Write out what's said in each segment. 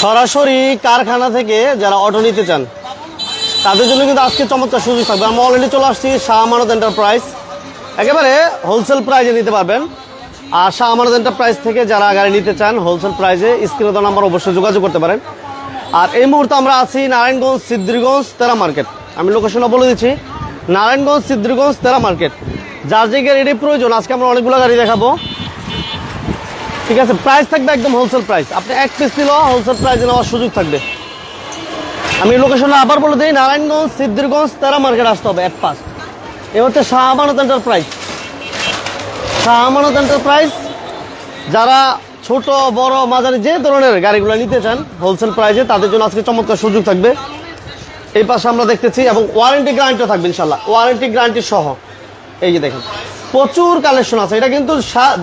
সরাসরি কারখানা থেকে যারা অটো নিতে চান, তাদের জন্য কিন্তু আজকে চমৎকার সুযোগ থাকবে। আমরা অলরেডি চলে আসছি শাহ আমানত এন্টারপ্রাইজ একেবারে হোলসেল প্রাইজে নিতে পারবেন। আর শাহ আমানত এন্টারপ্রাইজ থেকে যারা গাড়ি নিতে চান হোলসেল প্রাইজে স্ক্রিনে তো নাম্বার অবশ্যই যোগাযোগ করতে পারেন। আর এই মুহূর্তে আমরা আছি নারায়ণগঞ্জ সিদ্ধিরগঞ্জ তেরা মার্কেট আমি লোকেশনটা বলে দিচ্ছি। নারায়ণগঞ্জ সিদ্ধিরগঞ্জ তেরা মার্কেট যার যে গাড়ি প্রয়োজন, আজকে আমরা অনেকগুলো গাড়ি দেখাবো। ঠিক আছে প্রাইস থাকবে একদম হোলসেল প্রাইস আপনি এক পিস নিলেও হোলসেল প্রাইসে নেওয়ার সুযোগ থাকবে। আমি লোকেশনটা আবার বলে দিই, নারায়ণগঞ্জ, সিদ্ধিরগঞ্জ, তেরা মার্কেট আসতে হবে এক পাস এ হচ্ছে শাহ আমানত এন্টারপ্রাইজ শাহ আমানত এন্টারপ্রাইজ যারা ছোট, বড়, মাঝারি যে ধরনের গাড়িগুলো নিতে চান হোলসেল প্রাইসে তাদের জন্য আজকে চমৎকার সুযোগ থাকবে। এই পাশে আমরা দেখতেছি, এবং ওয়ারেন্টি গ্যারান্টিও থাকবে ইনশাল্লাহ ওয়ারেন্টি গ্যারান্টি সহ। এই যে দেখেন। প্রচুর কালেকশন আছে। এটা কিন্তু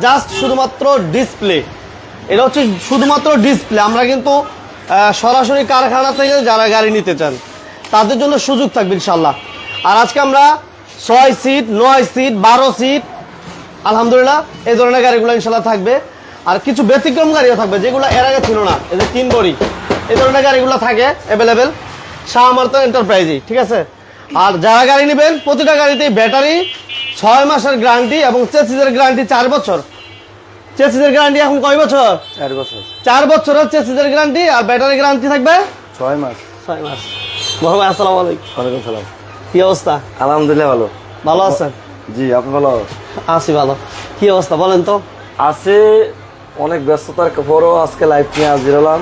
জাস্ট শুধুমাত্র ডিসপ্লে এটা হচ্ছে শুধুমাত্র ডিসপ্লে আমরা কিন্তু সরাসরি কারখানা থেকে যারা গাড়ি নিতে চান, তাদের জন্য সুযোগ থাকবে ইনশাল্লাহ আর আজকে আমরা ছয় সিট নয় সিট বারো সিট আলহামদুলিল্লাহ, এই ধরনের গাড়িগুলো ইনশাল্লাহ থাকবে। আর কিছু ব্যতিক্রম গাড়িও থাকবে, যেগুলো এর আগে ছিল না, এই যে তিন বড়ি, এই ধরনের গাড়িগুলো থাকে অ্যাভেলেবেল শাহ আমারতো এন্টারপ্রাইজই ঠিক আছে? আর যারা গাড়ি নেবেন, প্রতিটা গাড়িতেই ব্যাটারি ছয় মাসের গ্যারান্টি এবং চেসিসের গ্যারান্টি চার বছর। চেসিসের গ্যারান্টি এখন কয় বছর? চার বছর। চার বছরের চেসিসের গ্যারান্টি আর ব্যাটারি গ্যারান্টি থাকবে? ছয় মাস। ছয় মাস। বড় ভাই আসসালামু আলাইকুম। ওয়ালাইকুম সালাম। কি অবস্থা? আলহামদুলিল্লাহ ভালো। ভালো আছেন? জি আপনি ভালো? আছি ভালো। কি অবস্থা বলেন তো? আছে অনেক ব্যস্ততার পরও আজকে লাইভ নিয়ে হাজির হলাম।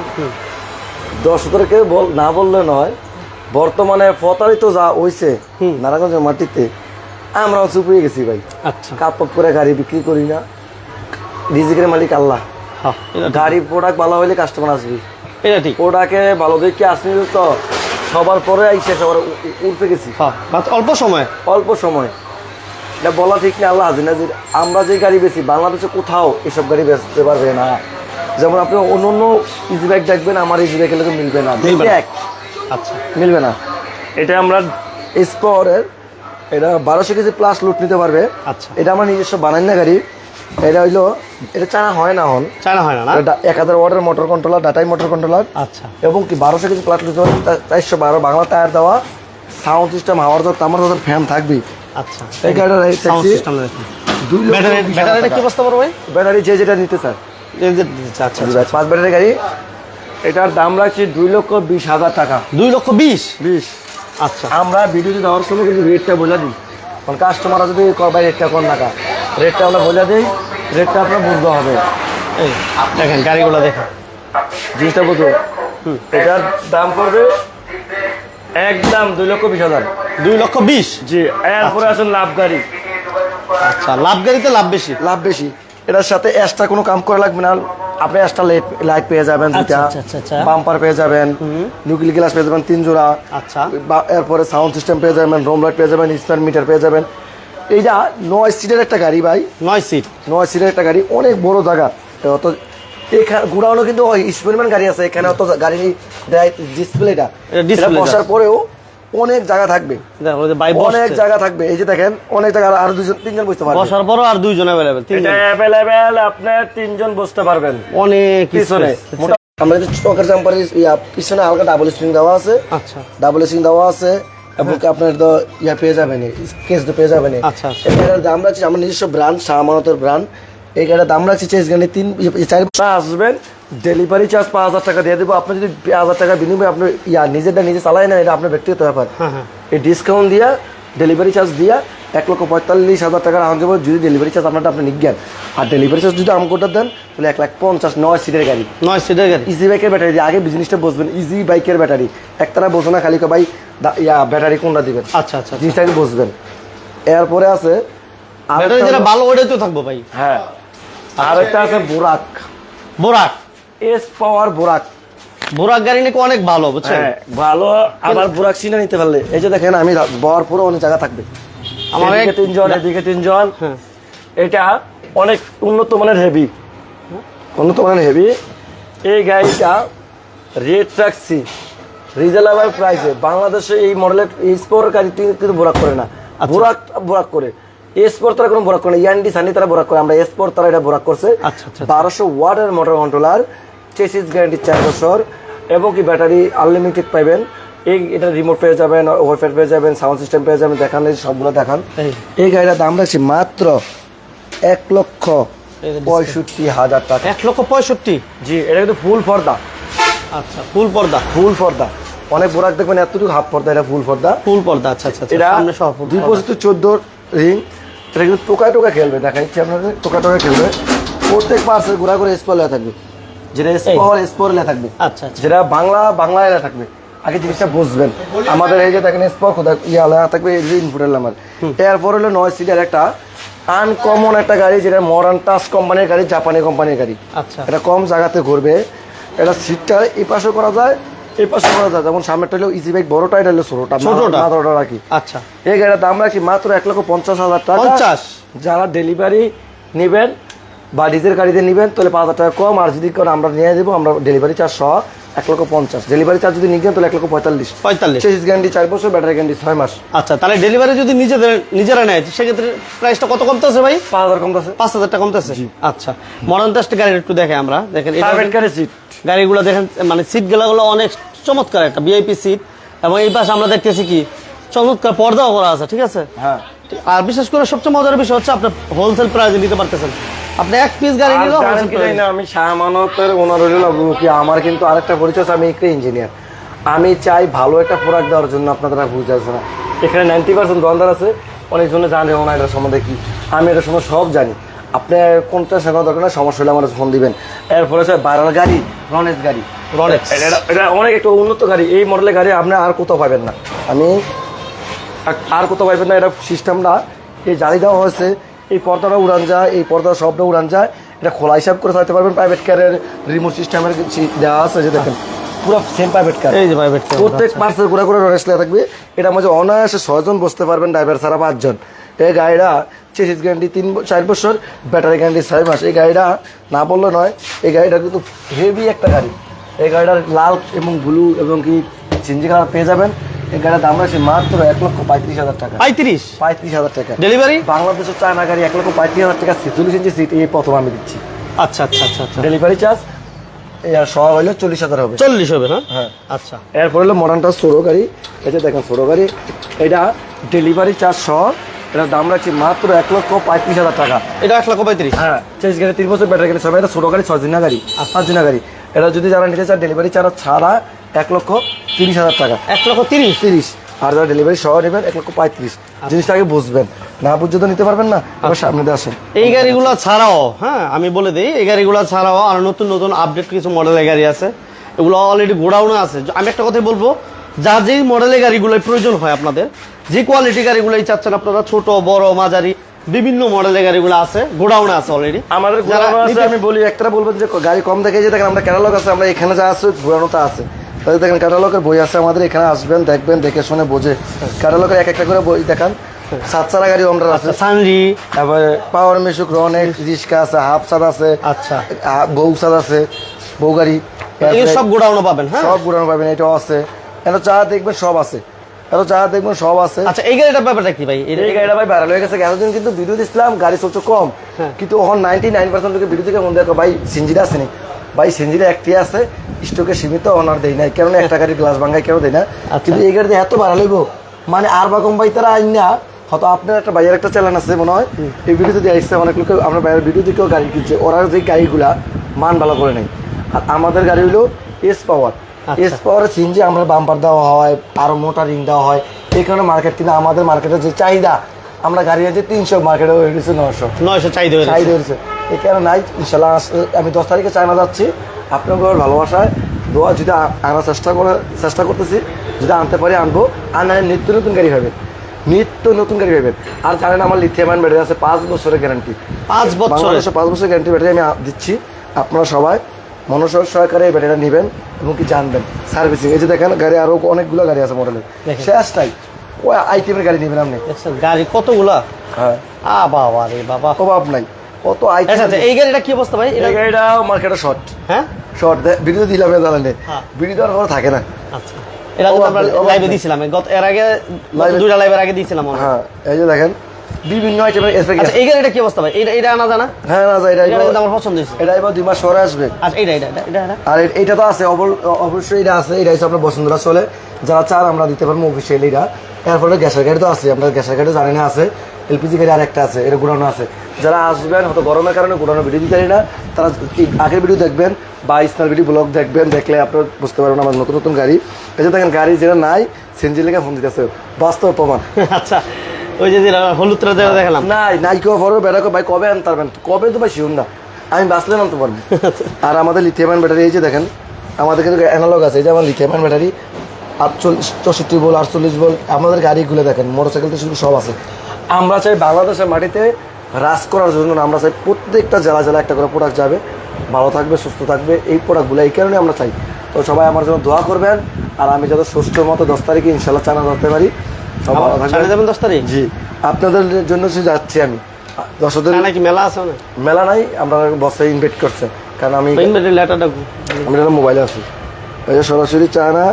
দর্শকদেরকে বল না বললে নয় বর্তমানে প্রতারিত যা হইছে নারায়ণগঞ্জের মাটিতে আমরাও চুপ হয়ে গেছি ভাই। আচ্ছা। কাপ কাপ করে গাড়ি বিক্রি করি না। রিজিকের মালিক আল্লাহ। হ্যাঁ। গাড়ি প্রোডাক্ট ভালো হইলে কাস্টমার আসবি। এটা ঠিক। প্রোডাক্টে ভালো দেখে আসবি তো সবার পরে আইসে সবার উ- উ- উঠে গেছি। হ্যাঁ অল্প সময়। অল্প সময়। এটা বলা ঠিক না আল্লাহ হাজির নাজির আমরা যে গাড়ি বেশি বাংলাদেশে কোথাও এসব গাড়ি বেচতে পারবে না। যেমন আপনি অন্য অন্য ইজি বাইক দেখবেন আমার ইজি বাইকের লোকে মিলবে না। মিলবে দেখবে না। আচ্ছা। মিলবে না। এটা আমরা স্পরের এটা বারোশো কেজি প্লাস লুট নিতে পারবে। আচ্ছা। এটা আমার নিজস্ব বানাই না গাড়ি। এটা হইল এটা চানা হয় না হন চায়না হয় না এক হাজার ওয়াটের মোটর কন্ট্রোলার ডাটাই মোটর কন্ট্রোলার আচ্ছা। এবং কি বারোশো কেজি প্লাট নিতে পারবে চারশো বারো বাংলা টায়ার দেওয়া। সাউন্ড সিস্টেম হাওয়ার যত আমার যত ফ্যান থাকবে আচ্ছা। এই গাড়িটার দুই ব্যাটারি ব্যাটারিটা কি যে যেটা নিতে স্যার এই আচ্ছা আচ্ছা। পাঁচ ব্যাটারি গাড়ি। এটার দাম রাখছি দুই লক্ষ বিশ হাজার টাকা। দুই লক্ষ বিশ? বিশ। আচ্ছা। আমরা ভিডিওতে দেওয়ার সময় কিন্তু রেটটা বোঝা দিই। কারণ কাস্টমাররা যদি ভাই রেটটা কোন টাকা রেটটা আমরা বোঝা দিই রেটটা আপনার বুঝতে হবে। এই দেখেন গাড়িগুলো দেখেন। জিনিসটা বুঝো। এটার দাম পড়বে একদম দুই লক্ষ বিশ হাজার। দুই লক্ষ বিশ? জি এরপরে আসেন লাভ গাড়ি। আচ্ছা লাভ গাড়িতে লাভ বেশি? লাভ বেশি। এটার সাথে এক্সট্রা কোনো কাম করা লাগবে না। আপনি এক্সট্রা লাইট লাইট পেয়ে যাবেন আচ্ছা, আচ্ছা, আচ্ছা। বাম্পার পেয়ে যাবেন নিউক্লিয়ার গ্লাস পেয়ে যাবেন তিন জোড়া। আচ্ছা। এরপরে সাউন্ড সিস্টেম পেয়ে যাবেন রোম লাইট পেয়ে যাবেন স্টার মিটার পেয়ে যাবেন। এইটা নয় সিটের একটা গাড়ি ভাই। নয় সিট নয় সিটের একটা গাড়ি অনেক বড় জায়গা। অত এখানে ঘুরানো কিন্তু স্পেরিমেন্ট গাড়ি আছে এখানে অত গাড়ি ডিসপ্লেটা। বসার পরেও অনেক জায়গা থাকবে। অনেক জায়গা থাকবে। এই যে দেখেন অনেক জায়গা আর দুজন তিনজন বসতে পারবে। বসার পরও আর দুইজন অ্যাভেলেবেল এটা তিনজন অ্যাভেলেবেল আপনার তিনজন বসতে পারবেন। অনেক পিছনে। আমরা যে চকের জাম্পারের ইয়া পিছনে হালকা ডাবল স্প্রিং দেওয়া আছে। আচ্ছা। ডাবল স্প্রিং দেওয়া আছে। এবং আপনার তো ইয়া পেয়ে যাবেন কেস তো পেয়ে যাবেন আচ্ছা, আচ্ছা। এটার দাম রাখছি আমার নিজস্ব ব্র্যান্ড শাহমানতের ব্র্যান্ড এই গাড়ির দাম রাখছি চেস গাড়ি তিন চার আসবেন ডেলিভারি চার্জ পাঁচ হাজার টাকা দিয়ে দেবো। আপনি যদি পাঁচ হাজার টাকা বিনিময়ে আপনি ইয়া নিজেরটা নিজে চালাই না এটা আপনার ব্যক্তিগত ব্যাপার। হ্যাঁ হ্যাঁ। এই ডিসকাউন্ট দিয়া ডেলিভারি চার্জ দিয়া এক লক্ষ পঁয়তাল্লিশ হাজার টাকার আম যাব যদি ডেলিভারি চার্জ আপনারটা আপনি নিজ্ঞান। আর ডেলিভারি চার্জ যদি আমকোটা দেন তাহলে এক লাখ পঞ্চাশ নয় সিটের গাড়ি। নয় সিটের গাড়ি। ইজি বাইকের ব্যাটারি দিয়ে। আগে বিজনেসটা বসবেন ইজি বাইকের ব্যাটারি একতারা বসো না খালি ভাই ইয়া ব্যাটারি কোনটা দিবেন? আচ্ছা আচ্ছা জিনিসটা আগে বসবেন এরপরে আছে ব্যাটারি আরেকটা যেটা ভালো ওইটাই তো থাকব ভাই। হ্যাঁ। আরেকটা আছে বোরাক। বোরাক। S power বোরাক। বোরাক গাড়ি নাকি অনেক ভালো বুঝছেন? হ্যাঁ ভালো আবার বোরাক চিনে নিতে পারলে। এই যে দেখেন আমি বর পুরো অনেক জায়গা থাকবে। আমার এক- তিনজন এদিকে তিনজন। হ্যাঁ। এটা অনেক উন্নত মানের হেভি। উন্নত মানের হেভি। এই গাড়িটা রেট রাখছি রিজনেবল প্রাইসে। বাংলাদেশে এই মডেলের স্পোর গাড়ি কিন্তু বোরাক করে না। বোরাক বোরাক করে। এসপোর তারা কোনো বোরাক করে না। ইয়ান্ডি সানি তারা বোরাক করে। আমরা এসপোর তারা এটা বোরাক করছে। আচ্ছা, আচ্ছা, আচ্ছা। বারোশো ওয়াটের মোটর কন্ট্রোলার। চেসিস গ্যারান্টি চার বছর এবং কি ব্যাটারি আনলিমিটেড পাবেন এই এটা রিমোট পেয়ে যাবেন ওয়াইফাই পেয়ে যাবেন সাউন্ড সিস্টেম পেয়ে যাবেন দেখান সবগুলো দেখান। এই। গাড়িটার দাম রাখছি মাত্র এক লক্ষ পঁয়ষট্টি হাজার টাকা। এক লক্ষ পঁয়ষট্টি? জি এটা কিন্তু ফুল পর্দা। আচ্ছা ফুল পর্দা। ফুল পর্দা। অনেক বোরাক দেখবেন এতটুকু হাফ পর্দা এটা ফুল পর্দা। ফুল পর্দা আচ্ছা আচ্ছা আচ্ছা। এটা দুই। পঁচিশ চোদ্দ রিং এটা কিন্তু টোকায় টোকা খেলবে দেখা যাচ্ছে আপনাদের টোকা টোকা খেলবে। প্রত্যেক পার্সেল ঘোরা করে স্পর লেখা থাকবে। যেটা স্পর স্পর লেখা থাকবে। আচ্ছা আচ্ছা। যেটা বাংলা বাংলা লেখা থাকবে। আগে জিনিসটা বুঝবেন। আমাদের এই যে দেখেন স্পর কোথায় ইয়া লেখা থাকবে এই যে ইনপুটের নাম্বার এরপর হলো নয় সিটার একটা আনকমন একটা গাড়ি যেটা মডার্ন টাচ কোম্পানির গাড়ি জাপানি কোম্পানির গাড়ি। আচ্ছা। এটা কম জায়গাতে ঘুরবে। এটা সিটটা এই পাশে করা যায় এই পাশে করা যায়। যেমন সামনেটা হলো ইজি বাইক বড়টা এটা হলো ছোটটা ছোটটা? মাত্রটা রাখি। আচ্ছা। এই গাড়ির দাম রাখি মাত্র এক লক্ষ পঞ্চাশ হাজার টাকা। যারা ডেলিভারি নেবেন বা ডিজেল গাড়িতে নেবেন তাহলে পাঁচ হাজার টাকা কম। আর যদি করে আমরা নিয়ে দেবো আমরা ডেলিভারি চার্জ সহ এক লক্ষ পঞ্চাশ। ডেলিভারি চার্জ যদি নিয়ে তাহলে এক লক্ষ পঁয়তাল্লিশ। পঁয়তাল্লিশ। চেসিস গ্যারান্টি চার বছর ব্যাটারি গ্যারান্টি ছয় মাস। আচ্ছা তাহলে ডেলিভারি যদি নিজেদের নিজেরা নেয় সেক্ষেত্রে প্রাইসটা কত কমতেছে ভাই? পাঁচ হাজার কম আছে পাঁচ হাজার টাকা কমতেছে? আচ্ছা মডার্ন টেস্ট গাড়ি একটু দেখে আমরা। দেখেন গাড়ি সিট গাড়িগুলো দেখেন মানে সিটগুলো অনেক চমৎকার একটা ভিআইপি সিট এবং এই পাশে আমরা দেখতেছি কি চমৎকার পর্দাও করা আছে ঠিক আছে? হ্যাঁ। আর বিশেষ করে সবচেয়ে মজার বিষয় হচ্ছে আপনার হোলসেল প্রাইসে নিতে পারতেছেন। আপনি এক পিস গাড়ি নিলেও। না, আমি শাহমানতের ওনার হইল কি আমার কিন্তু আরেকটা পরিচয় আছে, আমি একটা ইঞ্জিনিয়ার আমি চাই ভালো একটা প্রোডাক্ট দেওয়ার জন্য আপনারা বুঝে আসবে না। এখানে নাইনটি পার্সেন্ট দোকানদার আছে অনেকজনে জানে ওনা এটার সম্বন্ধে কি। আমি এটার সম্বন্ধে সব জানি। আপনি কোনটা শেখানো দরকার না সমস্যা হলে আমার ফোন দিবেন। এরপরে হচ্ছে ভাইরাল গাড়ি রনেস গাড়ি। Rolex। এটা- এটা অনেক একটা উন্নত গাড়ি। এই মডেলের গাড়ি আপনি আর কোথাও পাবেন না। আমি আর- আর কোথাও পাইবেন না এটা সিস্টেমটা এই জালি দেওয়া হয়েছে এই পর্দাটা উড়ান যায় এই পর্দা সবটা উড়ান যায়। এটা খোলা হিসাব করে থাকতে পারবেন। প্রাইভেট কারের রিমোট সিস্টেমের দেওয়া আছে যে দেখেন পুরো সেম প্রাইভেট কার এই যে প্রাইভেট প্রত্যেক পার্সেল ঘোরা করে রেস্ট থাকবে। এটা মাঝে অনায়াসে ছয়জন বসতে পারবেন ড্রাইভার ছাড়া পাঁচজন। এই গাড়িটা চেসিস গ্যারান্টি তিন চার বছর ব্যাটারি গ্যারান্টি ছয় মাস। এই গাড়িটা না বললে নয় এই গাড়িটা কিন্তু হেভি একটা গাড়ি। এই গাড়িটার লাল এবং ব্লু এবং কি চিঞ্জি কালার পেয়ে যাবেন। এই গাড়ির দাম আছে মাত্র এক লক্ষ পঁয়ত্রিশ হাজার টাকা। পঁয়ত্রিশ? পঁয়ত্রিশ হাজার টাকা। ডেলিভারি বাংলাদেশের চায়না গাড়ি এক লক্ষ পঁয়ত্রিশ হাজার টাকা ছেচল্লিশ ইঞ্চি সিট এই প্রথম আমি দিচ্ছি। আচ্ছা আচ্ছা আচ্ছা আচ্ছা। ডেলিভারি চার্জ আর সহ হইলে চল্লিশ হাজার হবে। চল্লিশ হবে হ্যাঁ হ্যাঁ। আচ্ছা। এরপর হলো মডার্নটা ছোটো গাড়ি। যে দেখেন ছোটো গাড়ি এটা ডেলিভারি চার্জ সহ এটার দাম রাখছি মাত্র এক লক্ষ পঁয়ত্রিশ হাজার টাকা। এটা এক লক্ষ পঁয়ত্রিশ? হ্যাঁ চেঞ্জ গাড়ি তিন বছর ব্যাটারি গাড়ি সবাই এটা ছোটো গাড়ি ছয় দিনা গাড়ি পাঁচ দিনা গাড়ি। এটা যদি যারা নিতে চান ডেলিভারি চার্জ ছাড়া এক লক্ষ তিরিশ হাজার টাকা। এক লক্ষ তিরিশ? তিরিশ। আর যারা ডেলিভারি সহ নেবেন এক লক্ষ পঁয়ত্রিশ। জিনিসটা আগে বুঝবেন। না বুঝতে তো নিতে পারবেন না। এবার সামনে দিয়ে আসেন। এই গাড়িগুলো ছাড়াও হ্যাঁ আমি বলে দিই এই গাড়িগুলো ছাড়াও আর নতুন নতুন আপডেট কিছু মডেলের গাড়ি আছে। এগুলো অলরেডি গোডাউনে আছে। আমি একটা কথাই বলব যা যেই মডেলের গাড়িগুলোর প্রয়োজন হয় আপনাদের যে কোয়ালিটি গাড়িগুলোই চাচ্ছেন আপনারা ছোট বড় মাঝারি বিভিন্ন মডেলের গাড়িগুলো আছে গোডাউনে আছে অলরেডি আমাদের আমি বলি একটা বলবেন যে গাড়ি কম দেখে যে দেখেন আমরা ক্যাটালগ আছে আমরা এখানে যা আছে ঘোরানোতে আছে। দেখেন ক্যাটালগের বই আছে আমাদের এখানে আসবেন দেখবেন দেখে শুনে বোঝে। ক্যাটালগের এক একটা করে বই দেখান। সাতচারা গাড়ি আমরা আছে। সানরি তারপরে পাওয়ার মিশুক রনেক রিক্সা আছে হাফ সাদ আছে আচ্ছা। বউ সাদ আছে বউ গাড়ি সব গোডাউনে পাবেন হ্যাঁ? সব ঘুরানো পাবেন এটাও আছে। এত চা দেখবেন সব আছে। এত চা দেখবেন সব আছে। আচ্ছা এই গাড়িটার ব্যাপারটা কি ভাই? এই গাড়িটা ভাই ভাইরাল হয়ে গেছে। এতদিন কিন্তু ভিডিও দিচ্ছিলাম গাড়ি চলছে কম। হ্যাঁ। কিন্তু এখন নাইনটি নাইন পার্সেন্ট লোকের ভিডিও থেকে মনে দেখো ভাই সিঞ্জিরা আসেনি ভাই সিঞ্জিরা একটি আছে স্টকে সীমিত অনার দেয় নাই। কেন একটা গাড়ির গ্লাস ভাঙ্গাই কেন দেয় না। আচ্ছা। কিন্তু এই গাড়িতে এত ভাড়া লইব মানে আর বা কম ভাই তারা আইন না। হয়তো আপনার একটা বাইরের একটা চ্যানেল আছে মনে হয় এই ভিডিওতে দিয়ে আসছে অনেক লোক আমরা বাইরের ভিডিও দিকেও গাড়ি কিনছে। ওরা যে গাড়িগুলা মান ভালো করে নেই আর আমাদের গাড়ি হলো এস পাওয়ার। এস পাওয়ারের সিনজি আমরা বাম্পার দেওয়া হয় আরও মোটা রিং দেওয়া হয়। এই কারণে মার্কেট কিন্তু আমাদের মার্কেটের যে চাহিদা আমরা গাড়ি আছে তিনশো মার্কেটে হয়ে গেছে নশো নয়শো চাহিদা চাহিদা হয়েছে। এই কারণে নাই ইনশাল্লাহ আমি দশ তারিখে চায়না যাচ্ছি। আপনাদের ভালোবাসায় দোয়া যদি আনার চেষ্টা করে চেষ্টা করতেছি যদি আনতে পারি আনব। আর না নিত্য নতুন গাড়ি হবে নিত্য নতুন গাড়ি পাবেন। আর জানেন আমার লিথিয়াম আয়ন ব্যাটারি আছে পাঁচ বছরের গ্যারান্টি পাঁচ বছর? পাঁচ বছরের গ্যারান্টি ব্যাটারি আমি দিচ্ছি। আপনারা সবাই মনোসর সহকারে এই ব্যাটারিটা নেবেন এবং কি জানবেন। সার্ভিসিং এই যে দেখেন গাড়ি আরও অনেকগুলো গাড়ি আছে মডেলের। শেষটাই ওই আইটেমের গাড়ি নেবেন আপনি। গাড়ি কতগুলা? হ্যাঁ। আ বাবা রে বাবা। অভাব নাই। কত আইটেম আচ্ছা আচ্ছা এই গাড়িটা কি অবস্থা ভাই? এটা এই গাড়িটা মার্কেটে শর্ট হ্যাঁ? শর্ট ভিডিও দিলাম জানেন হ্যাঁ। ভিডিও দেওয়ার থাকে না। আচ্ছা। এটা আমরা লাইভে নেই। দিয়েছিলাম গত এর আগে দুইটা লাইভের আগে দিয়েছিলাম আমরা। হ্যাঁ এই যে দেখেন বিভিন্ন আইটেমের এসে আচ্ছা এই গাড়িটা কি অবস্থা ভাই? এটা এটা আনা জানা হ্যাঁ না এটা এটা আমার পছন্দ হয়েছে। এটা এবার দুই মাস পরে আসবে। আচ্ছা এটা এটা এটা আর এটা তো আছে অবশ্যই এটা আছে এটা হচ্ছে আপনার বসুন্ধরা চলে। যারা চান আমরা দিতে পারব অফিসিয়াল এটা। এরপরে গ্যাসের গাড়ি তো আছে আমরা গ্যাসের গাড়ি জানি না আছে। এলপিজি গাড়ি আর একটা আছে এটা ঘুরানো আছে। যারা আসবেন হয়তো গরমের কারণে ঘুরানো ভিডিও দিতে না তারা আগের ভিডিও দেখবেন বা স্নার ভিডিও ব্লগ দেখবেন দেখলে আপনার বুঝতে পারবেন আমার নতুন নতুন গাড়ি। এই যে দেখেন গাড়ি যেটা নাই সেঞ্জি লেগে ফোন দিতেছে। বাস্তব প্রমাণ। আচ্ছা ওই যে হলুদ রাজা দেখালাম। নাই নাই কেউ বড় বেড়া ভাই কবে আনতে পারবেন কবে তো ভাই শিউন না। আমি বাঁচলে আনতে পারব। আর আমাদের লিথিয়াম ব্যাটারি এই যে দেখেন আমাদের কিন্তু অ্যানালগ আছে এই যে আমার লিথিয়াম ব্যাটারি আটচল্লিশ চৌষট্টি বল আটচল্লিশ বল আমাদের গাড়িগুলো দেখেন মোটরসাইকেল থেকে শুরু সব আছে। আমরা চাই বাংলাদেশের মাটিতে রাজ করার জন্য আমরা চাই প্রত্যেকটা জেলা জেলা একটা করে প্রোডাক্ট যাবে। ভালো থাকবে সুস্থ থাকবে এই প্রোডাক্টগুলো এই কারণে আমরা চাই। তো সবাই আমার জন্য দোয়া করবেন আর আমি যাতে সুস্থ মতো দশ তারিখে ইনশাল্লাহ চানা ধরতে পারি। সব ভালো ছাড়ে থাকবেন। যাবেন দশ তারিখ? জি। আপনাদের জন্য যাচ্ছি আমি। দর্শকদের নাকি মেলা আছে না মেলা নাই আমরা বসে ইনভাইট করছে। কারণ আমি আমরা মোবাইলে আছি। ওই যে সরাসরি চায়না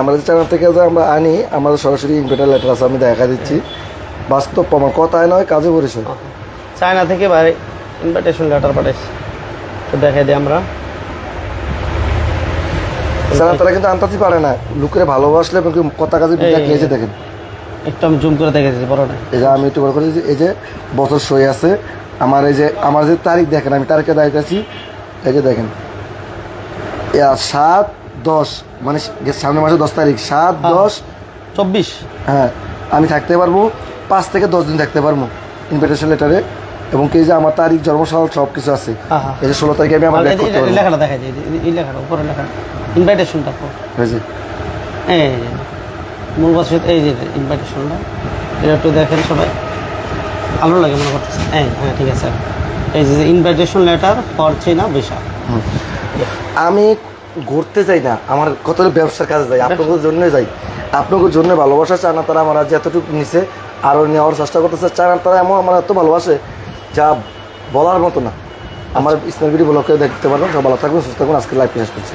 আমাদের চায়না থেকে যে আমরা আনি আমাদের সরাসরি ইনভার্টার লেটার আছে আমি দেখা দিচ্ছি। বাস্তব প্রমাণ কথায় নয় কাজে পরিচয় চায়না থেকে ভাই ইনভাইটেশন লেটার পাঠাইছে। তো দেখাই দিই আমরা। তারা কিন্তু আনতাতে পারে না। লোকের ভালোবাসলে কথা কাজে বিদ্যা খেয়েছে দেখেন। একটু আমি জুম করে দেখেছি বড়টা এই যে আমি একটু বড় করে দিয়েছি, এই যে বছর সই আছে আমার এই যে আমার যে তারিখ দেখেন আমি তারিখে দাঁড়িয়ে আছি এই যে দেখেন। সাত দশ মানে সামনের মাসে দশ তারিখ সাত দশ। চব্বিশ। হ্যাঁ আমি থাকতে পারব পাঁচ থেকে দশ দিন থাকতে পারব ইনভিটেশন লেটারে এবং কি যে আমার তারিখ জন্মসাল সব কিছু আছে। এই যে ষোলো তারিখে আমি আমার ব্যাক করতে পারব। লেখাটা দেখাই দিই এই- লেখাটা উপরে লেখা। ইনভাইটেশনটা হয়েছে এই যে। মূল হচ্ছে এই যে ইনভাইটেশনটা এটা একটু দেখেন সবাই। ভালো লাগে মনে করতেছে। হ্যাঁ হ্যাঁ ঠিক আছে। এই যে ইনভাইটেশন লেটার ফর না ভিসা আমি ঘুরতে যাই না। আমার কত ব্যবসার কাজে যাই আপনাদের জন্য যাই। আপনাদের জন্য ভালোবাসা চান না তারা আমার আজ এতটুকু নিচে আরও নেওয়ার চেষ্টা করতেছে। চান না তারা এমন আমার এত ভালোবাসে যা বলার মতো না। আমার ভিডিও ব্লগে দেখতে পারবেন সব ভালো থাকবেন, সুস্থ থাকুন আজকে লাইভ শেষ করছি।